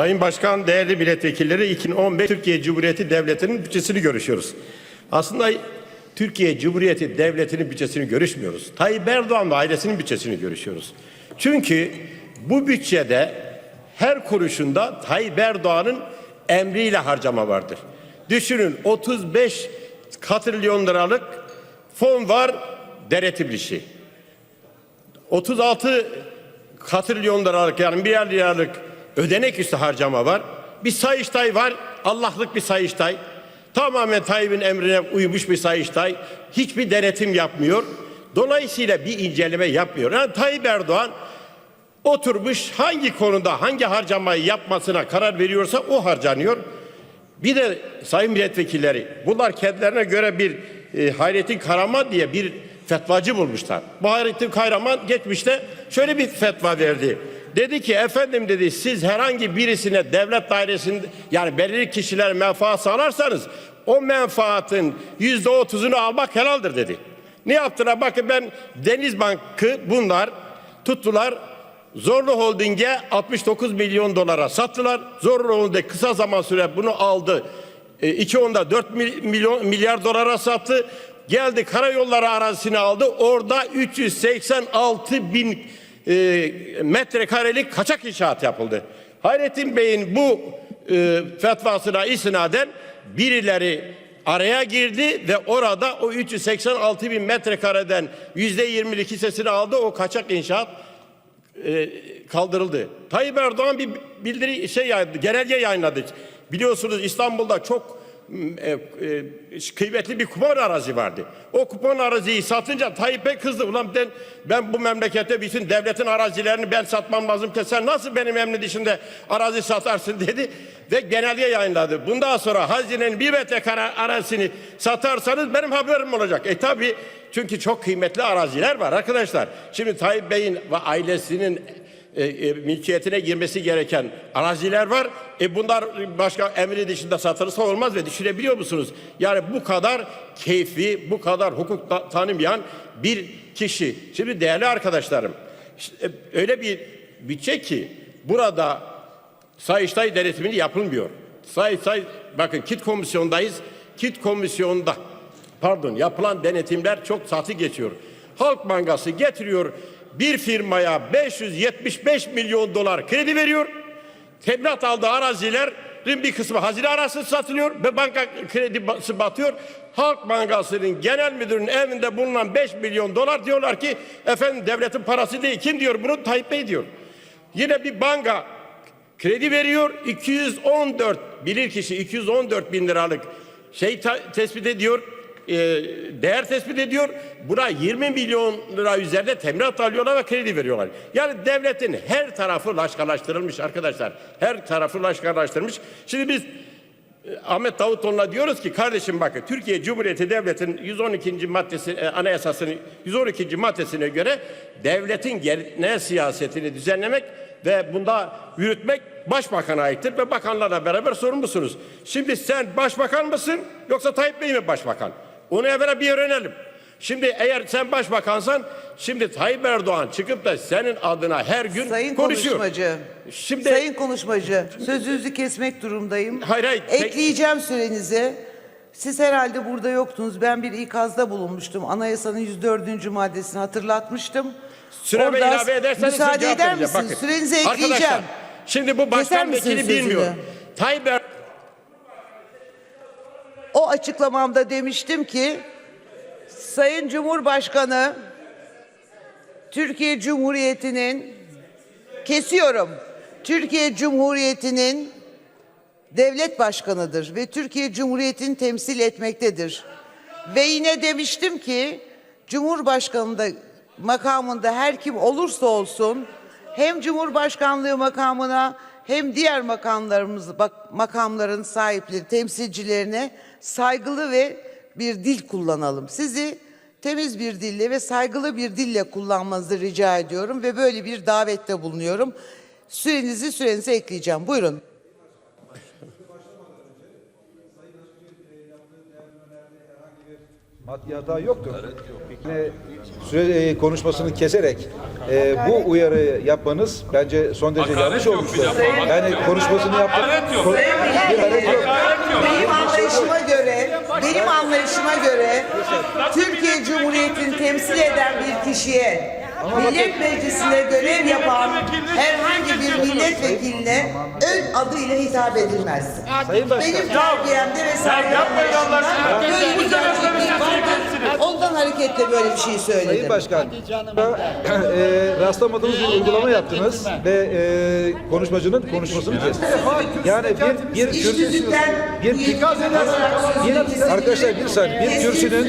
Sayın Başkan, değerli milletvekilleri 2015 Türkiye Cumhuriyeti Devleti'nin bütçesini görüşüyoruz. Aslında Türkiye Cumhuriyeti Devleti'nin bütçesini görüşmüyoruz. Tayyip Erdoğan ve ailesinin bütçesini görüşüyoruz. Çünkü bu bütçede her kuruşunda Tayyip Erdoğan'ın emriyle harcama vardır. Düşünün 35 katrilyon liralık fon var denetim işi. 36 katrilyon liralık yani milyar liralık ödenek üstü harcama var. Bir sayıştay var. Allah'lık bir sayıştay. Tamamen Tayyip'in emrine uymuş bir sayıştay. Hiçbir denetim yapmıyor. Dolayısıyla bir inceleme yapmıyor. Yani Tayyip Erdoğan oturmuş hangi konuda hangi harcamayı yapmasına karar veriyorsa o harcanıyor. Bir de sayın milletvekilleri bunlar kendilerine göre bir e, Hayrettin Karaman diye bir fetvacı bulmuşlar. Bu Hayrettin Karaman geçmişte şöyle bir fetva verdi. Dedi ki efendim dedi siz herhangi birisine devlet dairesinde yani belirli kişilere menfaat sağlarsanız o menfaatin yüzde otuzunu almak helaldir dedi. Ne yaptılar? Bakın ben Denizbank'ı bunlar tuttular Zorlu Holding'e 69 milyon dolara sattılar. Zorlu Holding kısa zaman süre bunu aldı. E, iki onda 4 mil- milyon milyar dolara sattı. Geldi karayolları arazisini aldı. Orada 386 bin e, metrekarelik kaçak inşaat yapıldı. Hayrettin Bey'in bu e, fetvasına isnaden birileri araya girdi ve orada o 386 bin metrekareden yüzde 22 sesini aldı. O kaçak inşaat e, kaldırıldı. Tayyip Erdoğan bir bildiri şey yayınladı, genelge yayınladı. Biliyorsunuz İstanbul'da çok e, e, kıymetli bir kupon arazi vardı. O kupon araziyi satınca Tayyip Bey kızdı. Ulan ben, ben bu memlekette bütün devletin arazilerini ben satmam lazım ki sen nasıl benim emrin dışında arazi satarsın dedi ve genelge yayınladı. Bundan sonra hazinenin bir metrekare arazisini satarsanız benim haberim olacak. E tabi çünkü çok kıymetli araziler var arkadaşlar. Şimdi Tayyip Bey'in ve ailesinin e, e, mülkiyetine girmesi gereken araziler var. E bunlar başka emri dışında satılırsa olmaz ve düşünebiliyor musunuz? Yani bu kadar keyfi, bu kadar hukuk ta- tanımayan bir kişi. Şimdi değerli arkadaşlarım, işte, e, öyle bir bütçe ki burada Sayıştay denetimini yapılmıyor. Sayıştay bakın kit komisyondayız. Kit komisyonda pardon yapılan denetimler çok satı geçiyor. Halk Bankası getiriyor bir firmaya 575 milyon dolar kredi veriyor. Teminat aldığı arazilerin bir kısmı hazine arası satılıyor ve banka kredisi batıyor. Halk Bankası'nın genel müdürünün evinde bulunan 5 milyon dolar diyorlar ki efendim devletin parası değil. Kim diyor bunu? Tayyip Bey diyor. Yine bir banka kredi veriyor 214 bilir kişi 214 bin liralık şey tespit ediyor e, değer tespit ediyor buna 20 milyon lira üzerinde teminat alıyorlar ve kredi veriyorlar. Yani devletin her tarafı laşkalaştırılmış arkadaşlar her tarafı laşkalaştırılmış. Şimdi biz e, Ahmet Davutoğlu'na diyoruz ki kardeşim bakın Türkiye Cumhuriyeti Devleti'nin 112. maddesi e, anayasasının 112. maddesine göre devletin genel siyasetini düzenlemek ve bunda yürütmek başbakana aittir ve bakanlarla beraber sorumlusunuz. Şimdi sen başbakan mısın yoksa Tayyip Bey mi başbakan? Onu evvela bir öğrenelim. Şimdi eğer sen başbakansan şimdi Tayyip Erdoğan çıkıp da senin adına her gün Sayın konuşuyor. konuşmacı. Şimdi Sayın konuşmacı, sözünüzü kesmek durumdayım. Hayır, hayır, Ekleyeceğim sürenizi. Siz herhalde burada yoktunuz. Ben bir ikazda bulunmuştum. Anayasanın 104. maddesini hatırlatmıştım. Süreme Orada ilave ederseniz müsaade cevap eder vereceğim. misiniz? Bakın, Sürenizi ekleyeceğim. Arkadaşlar, şimdi bu Keser başkan misiniz vekili bilmiyor. Tayyip Er- açıklamamda demiştim ki Sayın Cumhurbaşkanı Türkiye Cumhuriyeti'nin kesiyorum. Türkiye Cumhuriyeti'nin devlet başkanıdır ve Türkiye Cumhuriyeti'ni temsil etmektedir. Ve yine demiştim ki Cumhurbaşkanında makamında her kim olursa olsun hem Cumhurbaşkanlığı makamına hem diğer makamlarımız makamların sahipleri, temsilcilerine saygılı ve bir dil kullanalım. Sizi temiz bir dille ve saygılı bir dille kullanmanızı rica ediyorum ve böyle bir davette bulunuyorum. Sürenizi sürenize ekleyeceğim. Buyurun. Maddi hata yoktur. Yine süre e, konuşmasını keserek e, bu uyarı yapmanız bence son derece Hakaret yanlış yok olmuştur. bir defa. Yani konuşmasını yaptı. Hakaret yok. Hakaret yok. Benim anlayışıma göre, benim anlayışıma göre Türkiye Cumhuriyeti'ni temsil eden bir kişiye Millet Meclisi'nde görev yapan herhangi bir milletvekiline ön adıyla hitap edilmez. Sayın Başkan. Benim terbiyemde ve saygı anlayışımda böyle bir gerçeklik vardır. Ondan hareketle böyle bir şey Sayın söyledim. Başkan, e, rastlamadığınız bir uygulama yaptınız ve e, konuşmacının konuşmasını kestiniz. Yani bir bir tüzükten bir, bir, bir arkadaşlar bir saniye bir kürsünün.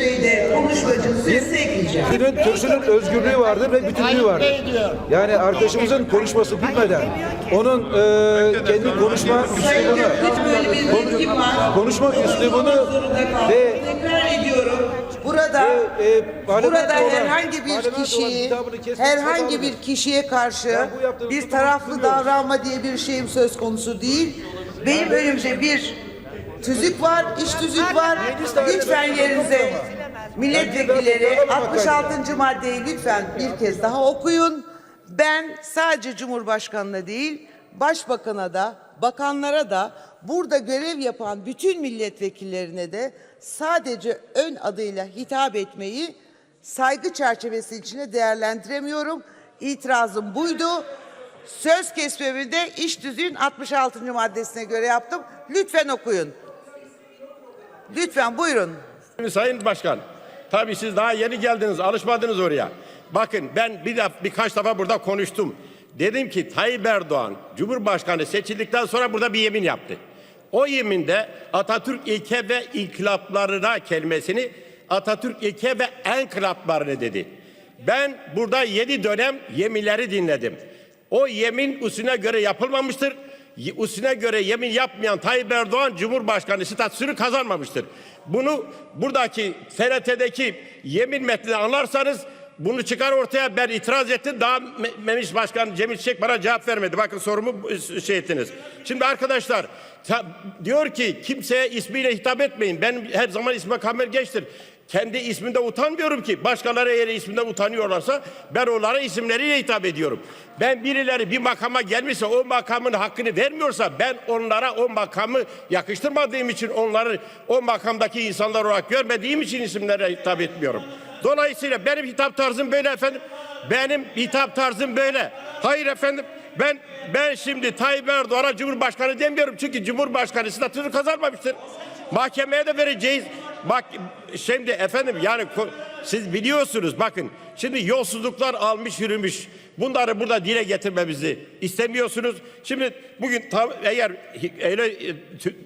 Kürsünün, kürsünün özgürlüğü vardır ve bütünlüğü vardır. Yani arkadaşımızın konuşması bitmeden onun e, kendi konuşma üslubunu, var. konuşma üslubunu ve. Burada e, e, burada herhangi bir kişiyi herhangi bir kişiye karşı bir taraflı davranma diye bir şeyim söz konusu değil. Benim önümde bir tüzük var, iş tüzük var. Lütfen yerinize. Milletvekilleri Ben bir daha 66. maddeyi lütfen bir kez daha okuyun. Ben sadece Cumhurbaşkanı'na değil, Başbakan'a da, bakanlara da, burada görev yapan bütün milletvekillerine de sadece ön adıyla hitap etmeyi saygı çerçevesi içinde değerlendiremiyorum. İtirazım buydu. Söz kesmemi de iş tüzüğün 66. maddesine göre yaptım. Lütfen okuyun. Lütfen buyurun. Sayın Başkan, tabii siz daha yeni geldiniz, alışmadınız oraya. Bakın ben bir def, birkaç defa burada konuştum. Dedim ki Tayyip Erdoğan Cumhurbaşkanı seçildikten sonra burada bir yemin yaptı. O yeminde Atatürk ilke ve inkılaplarına kelimesini Atatürk ilke ve enkılaplarını dedi. Ben burada yedi dönem yeminleri dinledim. O yemin usulüne göre yapılmamıştır. Usulüne göre yemin yapmayan Tayyip Erdoğan Cumhurbaşkanı statüsünü kazanmamıştır. Bunu buradaki TRT'deki yemin metnini anlarsanız bunu çıkar ortaya ben itiraz ettim. Daha Me- Memiş Başkan Cemil Çiçek bana cevap vermedi. Bakın sorumu şey ettiniz. Şimdi arkadaşlar diyor ki kimseye ismiyle hitap etmeyin. Ben her zaman isme kamer geçtir. Kendi isminde utanmıyorum ki. Başkaları eğer isminde utanıyorlarsa ben onlara isimleriyle hitap ediyorum. Ben birileri bir makama gelmişse o makamın hakkını vermiyorsa ben onlara o makamı yakıştırmadığım için onları o makamdaki insanlar olarak görmediğim için isimlere hitap etmiyorum. Dolayısıyla benim hitap tarzım böyle efendim. Benim hitap tarzım böyle. Hayır efendim. Ben ben şimdi Tayyip Erdoğan'a Cumhurbaşkanı demiyorum. Çünkü Cumhurbaşkanı statüsünü kazanmamıştır. Mahkemeye de vereceğiz. Bak şimdi efendim yani siz biliyorsunuz bakın şimdi yolsuzluklar almış yürümüş. Bunları burada dile getirmemizi istemiyorsunuz. Şimdi bugün tam, eğer öyle e,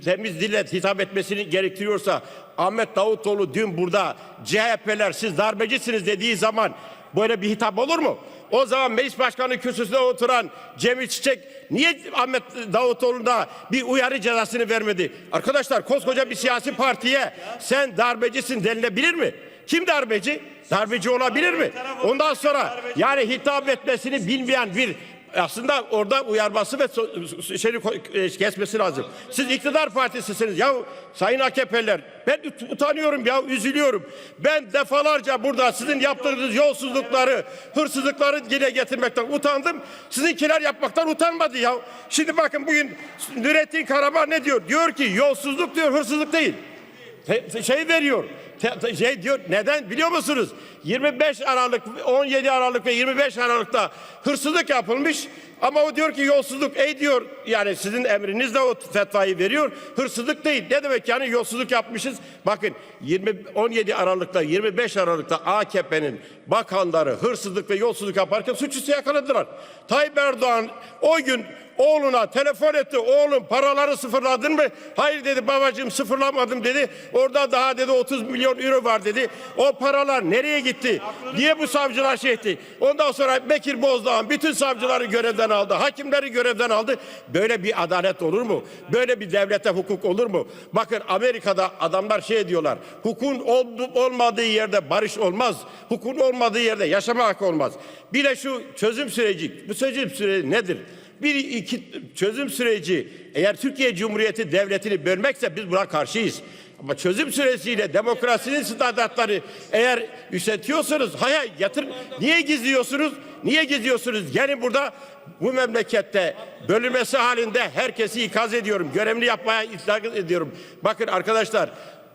temiz dille hitap etmesini gerektiriyorsa Ahmet Davutoğlu dün burada CHP'ler siz darbecisiniz dediği zaman böyle bir hitap olur mu? O zaman meclis başkanı kürsüsünde oturan Cemil Çiçek niye Ahmet Davutoğlu'na bir uyarı cezasını vermedi? Arkadaşlar koskoca bir siyasi partiye sen darbecisin denilebilir mi? Kim darbeci? Darbeci olabilir mi? Ondan sonra yani hitap etmesini bilmeyen bir aslında orada uyarması ve ko- e, kesmesi lazım. Siz iktidar partisisiniz. Ya sayın AKP'liler ben ut- utanıyorum ya üzülüyorum. Ben defalarca burada sizin yaptığınız yolsuzlukları, hırsızlıkları dile getirmekten utandım. Sizinkiler yapmaktan utanmadı ya. Şimdi bakın bugün Nurettin Karaman ne diyor? Diyor ki yolsuzluk diyor hırsızlık değil. Şey veriyor. Şey diyor neden biliyor musunuz? 25 Aralık, 17 Aralık ve 25 Aralık'ta hırsızlık yapılmış ama o diyor ki yolsuzluk. Ey diyor yani sizin emrinizle o fetvayı veriyor. Hırsızlık değil. Ne demek yani yolsuzluk yapmışız? Bakın 20 17 Aralık'ta 25 Aralık'ta AKP'nin bakanları hırsızlık ve yolsuzluk yaparken suçüstü yakaladılar. Tayyip Erdoğan o gün Oğluna telefon etti. Oğlum paraları sıfırladın mı? Hayır dedi babacığım sıfırlamadım dedi. Orada daha dedi 30 milyon euro var dedi. O paralar nereye gitti? Niye bu savcılar şey etti? Ondan sonra Bekir Bozdağ'ın bütün savcıları görevden aldı. Hakimleri görevden aldı. Böyle bir adalet olur mu? Böyle bir devlete hukuk olur mu? Bakın Amerika'da adamlar şey diyorlar. Hukukun ol- olmadığı yerde barış olmaz. Hukukun olmadığı yerde yaşama hakkı olmaz. Bir de şu çözüm süreci. Bu çözüm süreci nedir? Bir iki çözüm süreci eğer Türkiye Cumhuriyeti devletini bölmekse biz buna karşıyız. Ama çözüm süresiyle demokrasinin standartları eğer yükseltiyorsanız hay hay yatır. Niye gizliyorsunuz? Niye gizliyorsunuz? Gelin burada bu memlekette bölünmesi halinde herkesi ikaz ediyorum. Görevli yapmaya itiraz ediyorum. Bakın arkadaşlar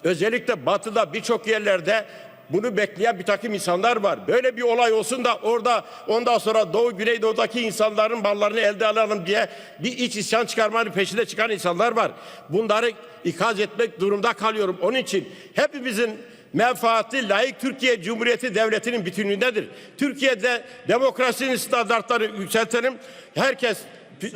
özellikle batıda birçok yerlerde bunu bekleyen bir takım insanlar var. Böyle bir olay olsun da orada ondan sonra Doğu Güneydoğu'daki insanların mallarını elde alalım diye bir iç isyan çıkarmanın peşinde çıkan insanlar var. Bunları ikaz etmek durumda kalıyorum. Onun için hepimizin menfaati layık Türkiye Cumhuriyeti Devleti'nin bütünlüğündedir. Türkiye'de demokrasinin standartları yükseltelim. Herkes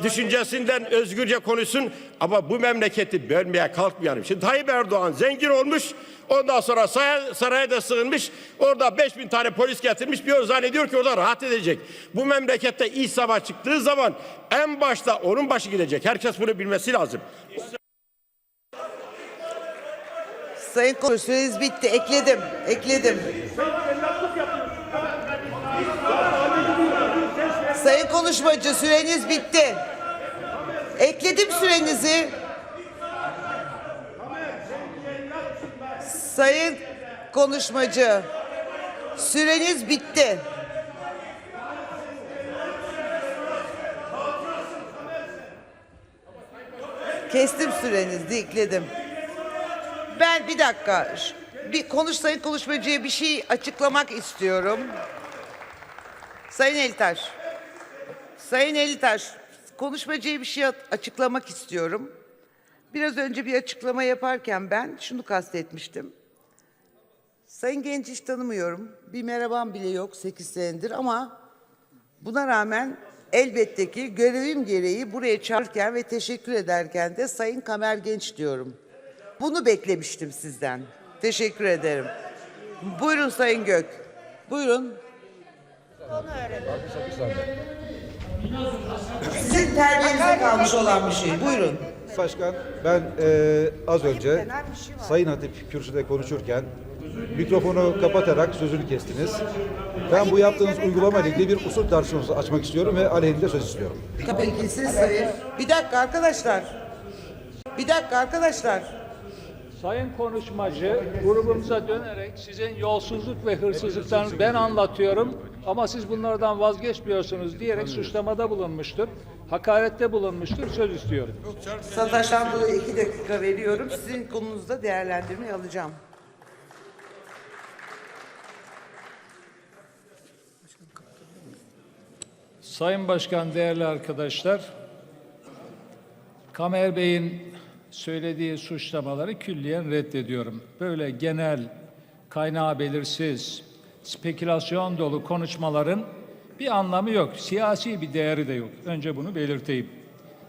düşüncesinden özgürce konuşsun ama bu memleketi bölmeye kalkmayalım. Şimdi Tayyip Erdoğan zengin olmuş ondan sonra saraya, saraya da sığınmış orada 5000 tane polis getirmiş bir zannediyor ki orada rahat edecek. Bu memlekette iç savaş çıktığı zaman en başta onun başı gidecek. Herkes bunu bilmesi lazım. Sayın süreniz bitti. Ekledim. Ekledim. Sayın konuşmacı süreniz bitti. Ekledim sürenizi. Sayın konuşmacı süreniz bitti. Kestim sürenizi, ekledim. Ben bir dakika. Bir konuş sayın konuşmacıya bir şey açıklamak istiyorum. Sayın Elitaş. Sayın Elitaş, konuşmacıya bir şey açıklamak istiyorum. Biraz önce bir açıklama yaparken ben şunu kastetmiştim. Sayın Genç hiç tanımıyorum. Bir merhabam bile yok 8 senedir ama buna rağmen elbette ki görevim gereği buraya çağırırken ve teşekkür ederken de Sayın Kamer Genç diyorum. Bunu beklemiştim sizden. Teşekkür ederim. Buyurun Sayın Gök. Buyurun. Sizin terbiyenize kalmış olan bir şey. Buyurun. Başkan ben e, az önce Sayın Hatip kürsüde konuşurken mikrofonu kapatarak sözünü kestiniz. Ben bu yaptığınız uygulama ile ilgili bir usul tartışması açmak istiyorum ve aleyhinde söz istiyorum. Tabii ki siz sayın. Bir dakika arkadaşlar. Bir dakika arkadaşlar. Sayın konuşmacı grubumuza dönerek sizin yolsuzluk ve hırsızlıklarınızı ben anlatıyorum ama siz bunlardan vazgeçmiyorsunuz diyerek suçlamada bulunmuştur. Hakarette bulunmuştur. Söz istiyorum. Sataş'tan dolayı iki dakika veriyorum. Sizin konunuzda değerlendirmeyi alacağım. Sayın Başkan, değerli arkadaşlar, Kamer Bey'in söylediği suçlamaları külliyen reddediyorum. Böyle genel, kaynağı belirsiz, spekülasyon dolu konuşmaların bir anlamı yok. Siyasi bir değeri de yok. Önce bunu belirteyim.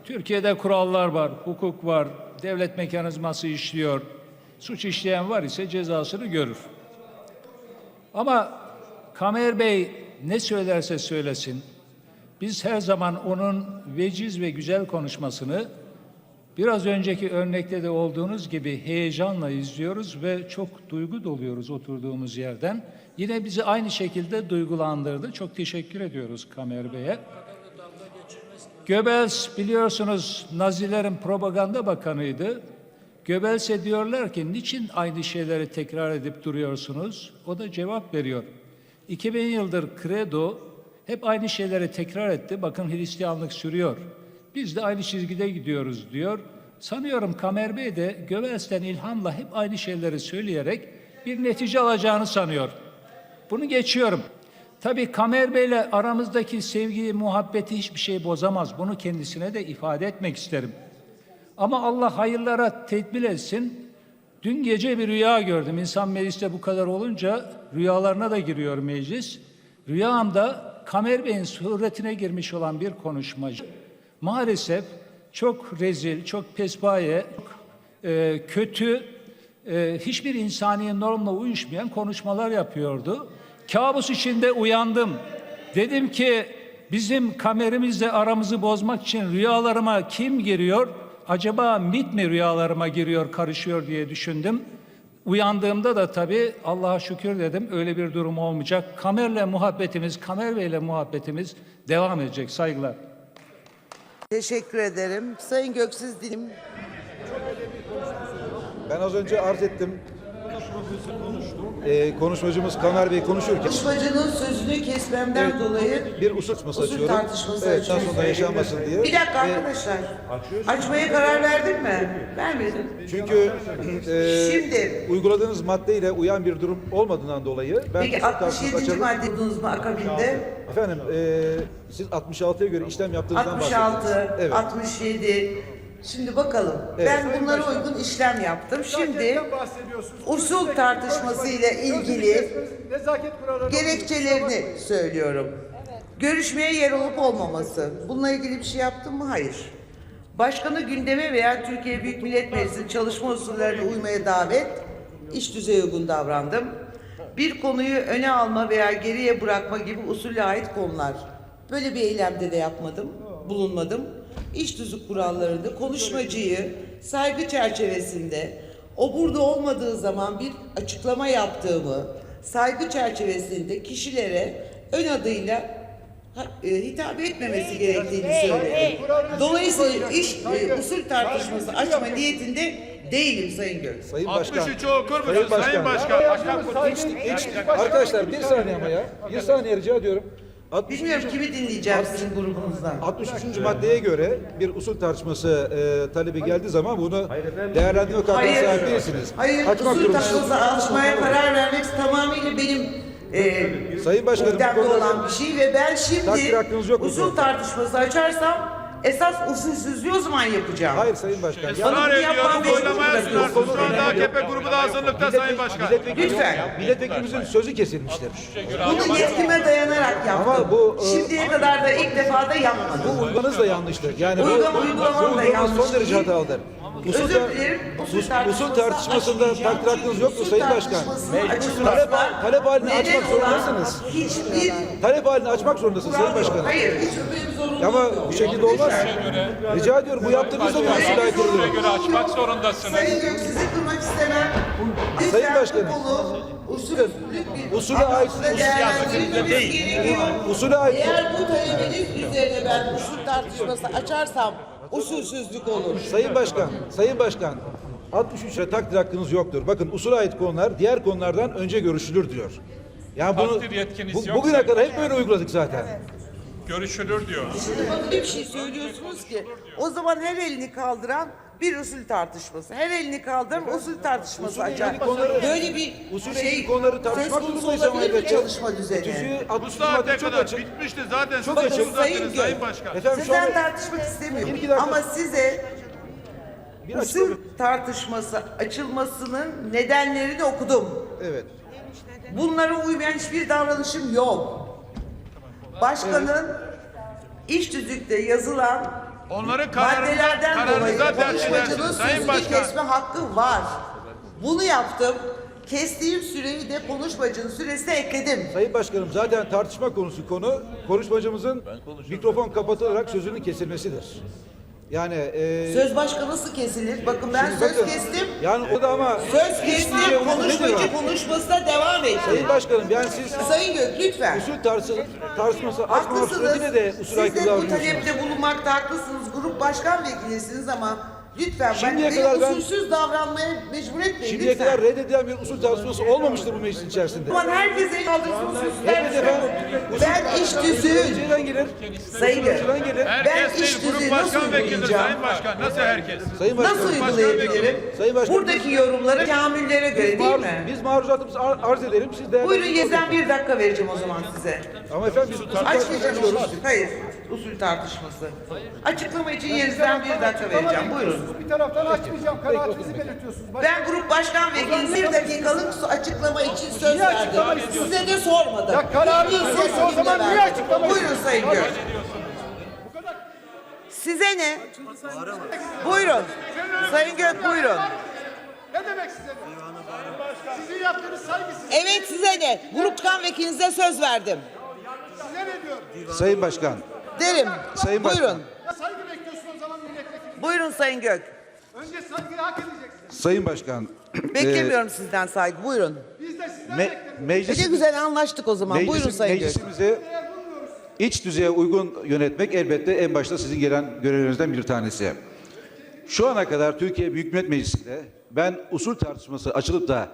Türkiye'de kurallar var, hukuk var, devlet mekanizması işliyor. Suç işleyen var ise cezasını görür. Ama Kamer Bey ne söylerse söylesin, biz her zaman onun veciz ve güzel konuşmasını biraz önceki örnekte de olduğunuz gibi heyecanla izliyoruz ve çok duygu doluyoruz oturduğumuz yerden. Yine bizi aynı şekilde duygulandırdı. Çok teşekkür ediyoruz Kamer Bey'e. Göbels biliyorsunuz Nazilerin propaganda bakanıydı. Göbels'e diyorlar ki niçin aynı şeyleri tekrar edip duruyorsunuz? O da cevap veriyor. 2000 yıldır credo hep aynı şeyleri tekrar etti. Bakın Hristiyanlık sürüyor. Biz de aynı çizgide gidiyoruz diyor. Sanıyorum Kamer Bey de Göbels'ten ilhamla hep aynı şeyleri söyleyerek bir netice alacağını sanıyor. Bunu geçiyorum. Tabii Kamer Bey'le aramızdaki sevgi, muhabbeti hiçbir şey bozamaz. Bunu kendisine de ifade etmek isterim. Ama Allah hayırlara tedbir etsin. Dün gece bir rüya gördüm. İnsan mecliste bu kadar olunca rüyalarına da giriyor meclis. Rüyamda Kamer Bey'in suretine girmiş olan bir konuşmacı. Maalesef çok rezil, çok pespaye, çok, e, kötü, e, hiçbir insani normla uyuşmayan konuşmalar yapıyordu. Kabus içinde uyandım. Dedim ki bizim kamerimizle aramızı bozmak için rüyalarıma kim giriyor? Acaba MIT mi rüyalarıma giriyor, karışıyor diye düşündüm. Uyandığımda da tabii Allah'a şükür dedim öyle bir durum olmayacak. Kamerle muhabbetimiz, Kamer Bey'le muhabbetimiz devam edecek. Saygılar. Teşekkür ederim. Sayın Gök siz dilim. Ben az önce arz ettim. Ee, konuşmacımız Kamer Bey konuşurken Konuşmacının sözünü kesmemden Evet. dolayı bir usul tartışması usul açıyorum. tartışması Evet, daha sonra yaşanmasın diye. Bir dakika Ee, arkadaşlar. Açmaya karar verdin mi? Vermedin. Çünkü e, Şimdi- uyguladığınız maddeyle uyan bir durum olmadığından dolayı ben Peki usul tartışması 67. açalım. madde mu akabinde? Efendim e, siz 66'ya göre işlem yaptığınızdan 66, bahsettiniz. Evet. 67. Şimdi bakalım. Evet. Ben bunlara uygun işlem yaptım. Şimdi usul tartışması ile ilgili gerekçelerini söylüyorum. Görüşmeye yer olup olmaması. Bununla ilgili bir şey yaptım mı? Hayır. Başkanı gündeme veya Türkiye Büyük Millet Meclisi çalışma usullerine uymaya davet, iş düzeye uygun davrandım. Bir konuyu öne alma veya geriye bırakma gibi usulle ait konular. Böyle bir eylemde de yapmadım, bulunmadım. İş düzü kurallarında konuşmacıyı saygı çerçevesinde o burada olmadığı zaman bir açıklama yaptığımı, saygı çerçevesinde kişilere ön adıyla e, hitap etmemesi gerektiğini söyledim. Dolayısıyla iş e, usul tartışması açma niyetinde değilim Sayın Gök. Sayın Başkan. 63'ü okur musun Sayın Sayın Başkan. Başkan? Hiç, hiç, arkadaşlar bir saniye ama ya. Bir saniye rica ediyorum. 63. Bilmiyorum kimi dinleyeceğim sizin grubunuzdan. 63. maddeye göre bir usul tartışması e, talebi geldiği zaman bunu değerlendirme Hayır, sahip değilsiniz. hayır Açmak usul durumundasınız. tartışması açmaya karar vermek tamamıyla benim e, Sayın Başkanım, bu gündemde konuda olan bir şey ve ben takdir şimdi hakkınız yok mu usul tartışması açarsam esas usulsüzlüğü o zaman yapacağım. Hayır Sayın Başkan. Israr bunu yapmam ediyorum oylamaya sunarsın. Şu anda AKP grubu da hazırlıkta Sayın Başkan. Lütfen. Milletvekilimizin sözü kesilmiştir. Bunu yetkime dayanarak yaptım. Ama bu, e, Şimdiye kadar da ilk defa da yapmadım. Bu uygulanız da yanlıştır. Yani bu, bu, bu son derece değil. hatalıdır. Usul, Özür tar- dilerim. Usul usul tartışmasında açmayacağım. takdir hakkınız yok mu Usul Sayın Başkan? Talep, talep halini açmak olan zorundasınız. Hiçbir Talep halini açmak zorundasınız Sayın. Başkanım. Hayır, hiçbir bir zorunluluk Ama bu şekilde olmaz. Rica ediyorum bu yaptığınız da bir usul aykırılığı. göre açmak zorundasınız. Sayın Gök sizi kırmak istemem. Lütfen Sayın Başkanım. bir Usule ait- değerlendirilmemiz gerekiyor. Usule ait Eğer bu talebiniz üzerine ben usul tartışması açarsam usulsüzlük olur. Sayın Başkan, Sayın Başkan 63'e takdir hakkınız yoktur. Bakın usule ait konular diğer konulardan önce görüşülür diyor. Yani bunu Takdir yetkiniz bu, yok bugüne kadar hep böyle uyguladık zaten. Görüşülür diyor. Şimdi bana bir şey söylüyorsunuz ki o zaman her elini kaldıran bir usul tartışması. Her elini kaldıran usul tartışması konuları- Böyle bir Usul şey konuları tartışmak olabilir mi elbette. çalışma düzeni? Bu 63 saate kadar açık. bitmişti zaten. Çok Siz açık. Sayın Sayın Gök. Başkan. Efendim şu Sizden an tartışmak istemiyorum. Bir iki dakika. Ama size bir usul açıklama. tartışması açılmasının nedenlerini okudum. Evet. Bunlara uymayan hiçbir davranışım yok. Başkanın iş tüzükte yazılan Onların kararını, maddelerden dolayı kararınıza konuşmacının Sayın sözünü Başkan. kesme hakkı var. Bunu yaptım. Kestiğim süreyi de konuşmacının süresine ekledim. Sayın Başkanım zaten tartışma konusu konu konuşmacımızın mikrofon kapatılarak sözünün kesilmesidir. Yani e, Söz başka nasıl kesilir? Bakın ben şimdi söz bakın, kestim. Yani o da ama Söz kestim. nedir Konuşmacı o? konuşmasına devam. Sayın Başkanım yani siz Sayın Gök lütfen. usul tartışması, tartışması açmamak Haklısınız. suretiyle de usul Siz de bu talepte bulunmakta haklısınız. Grup başkan vekilisiniz ama lütfen Şimdiye beni kadar ben- usulsüz davranmaya mecbur etmeyin Şimdiye lütfen. kadar reddedilen bir usul tartışması olmamıştır bu meclis içerisinde. O zaman herkes el kaldırsın usulsüz Evet efendim. Ben iş tüzüğü, Önceden gelir. Sayın Gök, Önceden gelir. Ben Herkes iş değil, grup düzeni nasıl başkan uygulayacağım? Sayın Başkan. Nasıl herkes? Sayın Başkanım. nasıl uygulayabilirim? Sayın Başkanım. Buradaki yorumları kamillere göre değil Maruz- mi? Biz maruzatımızı ar- arz edelim. Siz de Buyurun yezen bir dakika vereceğim o zaman size. Ama efendim biz usul Açmayacağım usul. Hayır. Usul tartışması. Açıklama için yerinizden bir dakika vereceğim. Buyurun. Bir taraftan açmayacağım kanaatinizi belirtiyorsunuz. Başka Ben grup başkan vekili bir dakikalık su- açıklama için söz Niye verdim. açıklama istiyorsun? Size de sormadım. Ya kararınız Bir yoksa o zaman niye verdim. açıklama Buyurun Sayın Gök. Size ne? Buyurun. Sayın Gök buyurun. ne demek size? Sizin yaptığınız saygısız. Evet size ne? Grup başkan vekilinize söz verdim. Size ne diyor? Sayın Başkan. Derim. Sayın Başkan. Buyurun. Ya saygı bekliyorsun o zaman milletvekili. Buyurun Sayın Gök. Önce saygıyı hak edeceksin. Sayın Başkan. Beklemiyorum sizden saygı. Buyurun. Biz de sizden Me- bekleriz. meclis, Ne güzel anlaştık o zaman. Buyurun meclis, Sayın Gök. meclisimizi iç düzeye uygun yönetmek elbette en başta sizin gelen görevlerinizden bir tanesi. Şu ana kadar Türkiye Büyük Millet Meclisi'nde ben usul tartışması açılıp da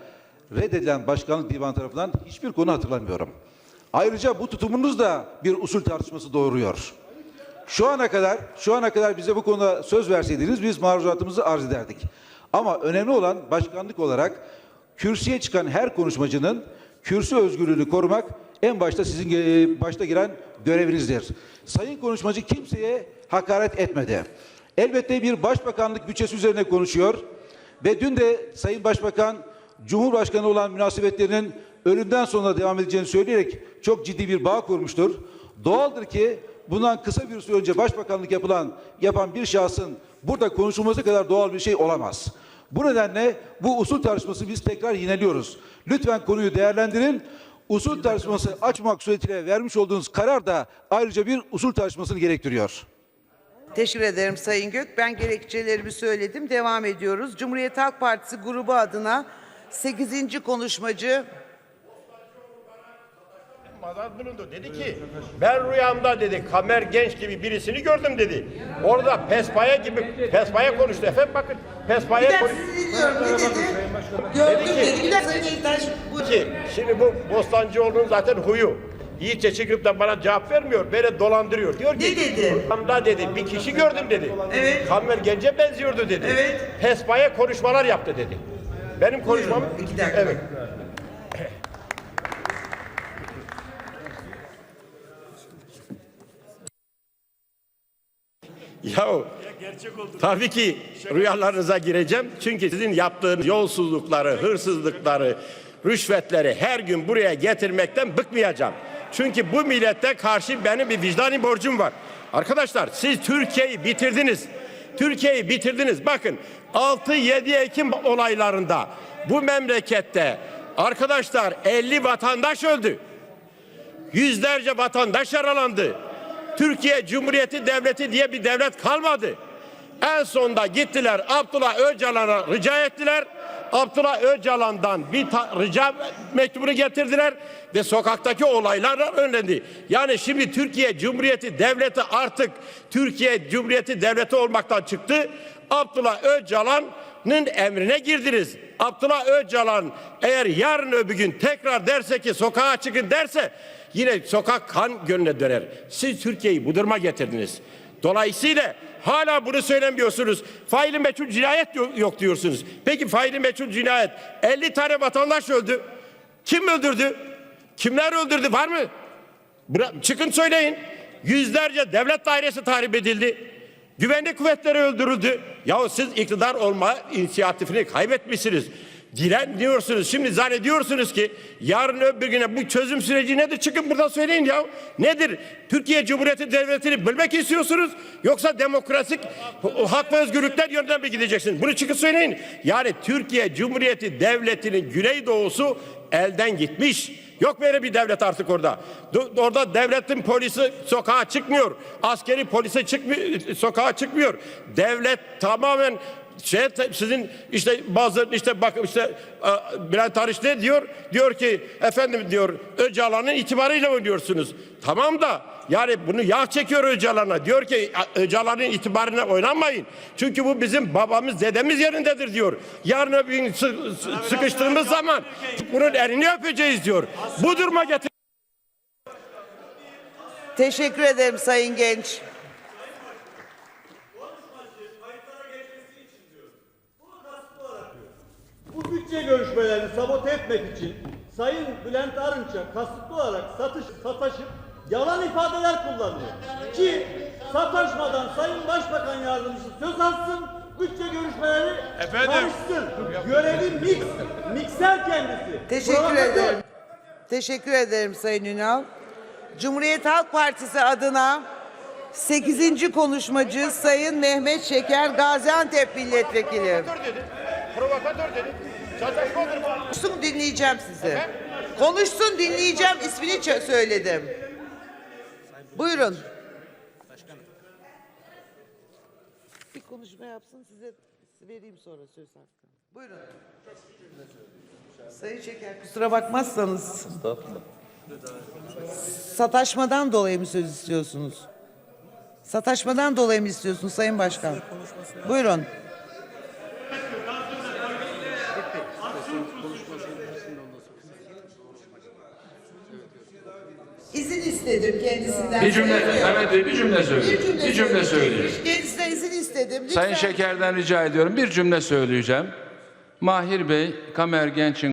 reddedilen başkanlık divanı tarafından hiçbir konu hatırlamıyorum. Ayrıca bu tutumunuz da bir usul tartışması doğuruyor. Şu ana kadar şu ana kadar bize bu konuda söz verseydiniz biz maruzatımızı arz ederdik. Ama önemli olan başkanlık olarak kürsüye çıkan her konuşmacının kürsü özgürlüğünü korumak en başta sizin e, başta giren görevinizdir. Sayın konuşmacı kimseye hakaret etmedi. Elbette bir başbakanlık bütçesi üzerine konuşuyor ve dün de Sayın Başbakan Cumhurbaşkanı olan münasebetlerinin ölümden sonra devam edeceğini söyleyerek çok ciddi bir bağ kurmuştur. Doğaldır ki bundan kısa bir süre önce başbakanlık yapılan yapan bir şahsın burada konuşulması kadar doğal bir şey olamaz. Bu nedenle bu usul tartışması biz tekrar yineliyoruz. Lütfen konuyu değerlendirin. Usul tartışması açmak suretiyle vermiş olduğunuz karar da ayrıca bir usul tartışmasını gerektiriyor. Teşekkür ederim Sayın Gök. Ben gerekçelerimi söyledim. Devam ediyoruz. Cumhuriyet Halk Partisi grubu adına 8. konuşmacı Mazat bulundu. Dedi ki ben rüyamda dedi Kamer Genç gibi birisini gördüm dedi. Orada pespaya gibi pespaya konuştu efendim bakın pespaya konuştu. Ne dedi? Gördüm dedi. Bir dakika Sayın Demirtaş. ki şimdi bu Bostancıoğlu'nun zaten huyu. Yiğitçe çıkıp da bana cevap vermiyor. Böyle dolandırıyor. Diyor ki Ne dedi? Rüyamda dedi bir kişi gördüm dedi. Evet. Kamer Genç'e benziyordu dedi. Evet. Pespaya konuşmalar yaptı dedi. Benim konuşmam İki dakika. Evet. Yahu tabii ki rüyalarınıza gireceğim. Çünkü sizin yaptığınız yolsuzlukları, hırsızlıkları, rüşvetleri her gün buraya getirmekten bıkmayacağım. Çünkü bu millete karşı benim bir vicdani borcum var. Arkadaşlar siz Türkiye'yi bitirdiniz. Türkiye'yi bitirdiniz. Bakın 6-7 Ekim olaylarında bu memlekette arkadaşlar 50 vatandaş öldü. Yüzlerce vatandaş yaralandı. Türkiye Cumhuriyeti Devleti diye bir devlet kalmadı. En sonunda gittiler Abdullah Öcalan'a rica ettiler. Abdullah Öcalan'dan bir rica mektubunu getirdiler ve sokaktaki olaylar önlendi. Yani şimdi Türkiye Cumhuriyeti Devleti artık Türkiye Cumhuriyeti Devleti olmaktan çıktı. Abdullah Öcalan'ın emrine girdiniz. Abdullah Öcalan eğer yarın öbür gün tekrar derse ki sokağa çıkın derse yine sokak kan gönlüne döner. Siz Türkiye'yi bu duruma getirdiniz. Dolayısıyla hala bunu söylemiyorsunuz. Faili meçhul cinayet yok diyorsunuz. Peki faili meçhul cinayet 50 tane vatandaş öldü. Kim öldürdü? Kimler öldürdü var mı? Bıra- çıkın söyleyin. Yüzlerce devlet dairesi tahrip edildi. Güvenlik kuvvetleri öldürüldü. Yahu siz iktidar olma inisiyatifini kaybetmişsiniz. Direniyorsunuz. Şimdi zannediyorsunuz ki yarın öbür güne bu çözüm süreci nedir? Çıkın burada söyleyin ya. Nedir? Türkiye Cumhuriyeti Devleti'ni bilmek istiyorsunuz. Yoksa demokratik hak ve özgürlükler yönünden mi gideceksiniz? Bunu çıkın söyleyin. Yani Türkiye Cumhuriyeti Devleti'nin güneydoğusu elden gitmiş. Yok böyle bir devlet artık orada. Orada devletin polisi sokağa çıkmıyor. Askeri polise çıkmıyor, sokağa çıkmıyor. Devlet tamamen şey sizin işte bazı işte bak işte e, Bülent Arıç ne diyor? Diyor ki efendim diyor Öcalan'ın itibarıyla oynuyorsunuz. Tamam da yani bunu yağ çekiyor Öcalan'a. Diyor ki Öcalan'ın itibarına oynanmayın. Çünkü bu bizim babamız dedemiz yerindedir diyor. Yarın öbür gün sı- sıkıştığımız zaman bunun elini öpeceğiz diyor. Bu duruma getir. Teşekkür ederim Sayın Genç. Bu bütçe görüşmelerini sabote etmek için Sayın Bülent Arınç'a kasıtlı olarak satış, sataşıp yalan ifadeler kullanıyor. Ki sataşmadan Sayın Başbakan Yardımcısı söz alsın, bütçe görüşmeleri Efendim? karışsın. Görevi mix, mikser kendisi. Teşekkür Provokatör. ederim. Teşekkür ederim Sayın Ünal. Cumhuriyet Halk Partisi adına 8. konuşmacı Sayın Mehmet Şeker Gaziantep Milletvekili. Provokatör dedi. Sataşmadır bu. Konuşsun dinleyeceğim sizi. Konuşsun dinleyeceğim ismini çö- söyledim. Buyurun. Bir konuşma yapsın size vereyim sonra söz hakkı. Buyurun. Sayın Şeker kusura bakmazsanız. Sataşmadan dolayı mı söz istiyorsunuz? Sataşmadan dolayı mı istiyorsunuz Sayın Başkan? Buyurun. İzin istedim kendisinden. Bir cümle. Mehmet Bey bir cümle söyleyeyim. Bir cümle, Bir cümle söyleyeyim. Kendisinden izin istedim. Lütfen. Sayın Şeker'den rica ediyorum bir cümle söyleyeceğim. Mahir Bey, Kamer Genç'in